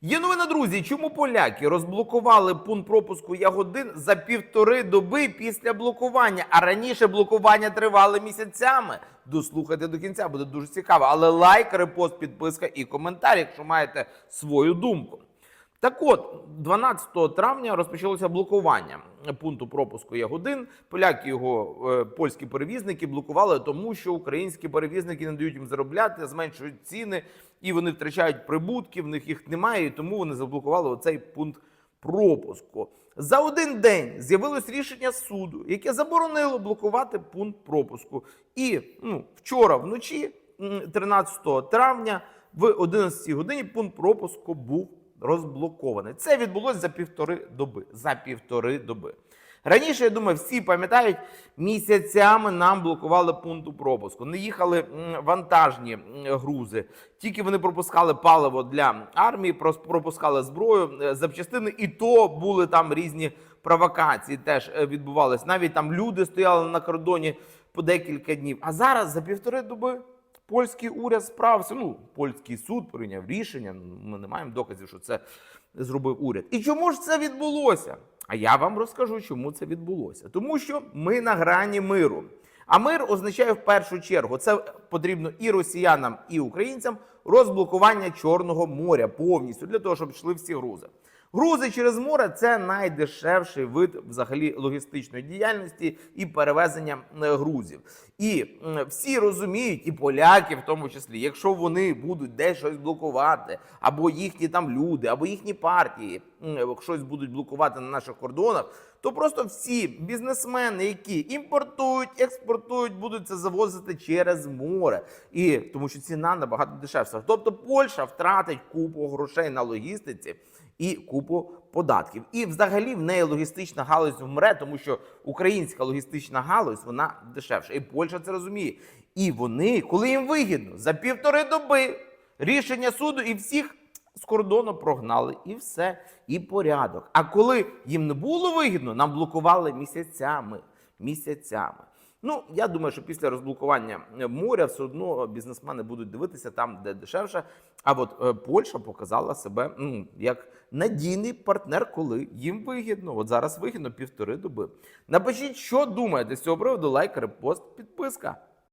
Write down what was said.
Є новина, друзі. Чому поляки розблокували пункт пропуску Ягодин за півтори доби після блокування? А раніше блокування тривали місяцями. Дослухайте до кінця, буде дуже цікаво. Але лайк, репост, підписка і коментар, якщо маєте свою думку. Так от, 12 травня розпочалося блокування пункту пропуску Ягодин. Поляки його е, польські перевізники блокували, тому що українські перевізники не дають їм заробляти, зменшують ціни, і вони втрачають прибутки. В них їх немає, і тому вони заблокували оцей пункт пропуску. За один день з'явилось рішення суду, яке заборонило блокувати пункт пропуску. І ну, вчора вночі, 13 травня, в 11 годині пункт пропуску був розблокований. Це відбулося за півтори доби. За півтори доби. Раніше, я думаю, всі пам'ятають, місяцями нам блокували пункту пропуску. Не їхали вантажні грузи. Тільки вони пропускали паливо для армії, пропускали зброю, е, запчастини, і то були там різні провокації. Теж е, відбувались. Навіть там люди стояли на кордоні по декілька днів. А зараз за півтори доби польський уряд справився. Ну, польський суд прийняв рішення. Ми не маємо доказів, що це зробив уряд. І чому ж це відбулося? А я вам розкажу, чому це відбулося. Тому що ми на грані миру. А мир означає в першу чергу, це потрібно і росіянам, і українцям розблокування Чорного моря повністю для того, щоб йшли всі грузи. Грузи через море це найдешевший вид взагалі логістичної діяльності і перевезення е, грузів. І всі розуміють, і поляки в тому числі, якщо вони будуть десь щось блокувати, або їхні там люди, або їхні партії щось будуть блокувати на наших кордонах, то просто всі бізнесмени, які імпортують, експортують, будуть це завозити через море. І тому що ціна набагато дешевша. Тобто Польща втратить купу грошей на логістиці і купу податків. І взагалі в неї логістична галузь вмре, тому що українська логістична галузь вона дешевша. І Польща це розуміє. І вони, коли їм вигідно, за півтори доби рішення суду і всіх з кордону прогнали, і все, і порядок. А коли їм не було вигідно, нам блокували місяцями. Місяцями. Ну, я думаю, що після розблокування моря все одно бізнесмени будуть дивитися там, де дешевше. А от е, Польща показала себе ну, як надійний партнер, коли їм вигідно. От зараз вигідно півтори доби. Напишіть, що думаєте з цього приводу. Лайк, репост, підписка.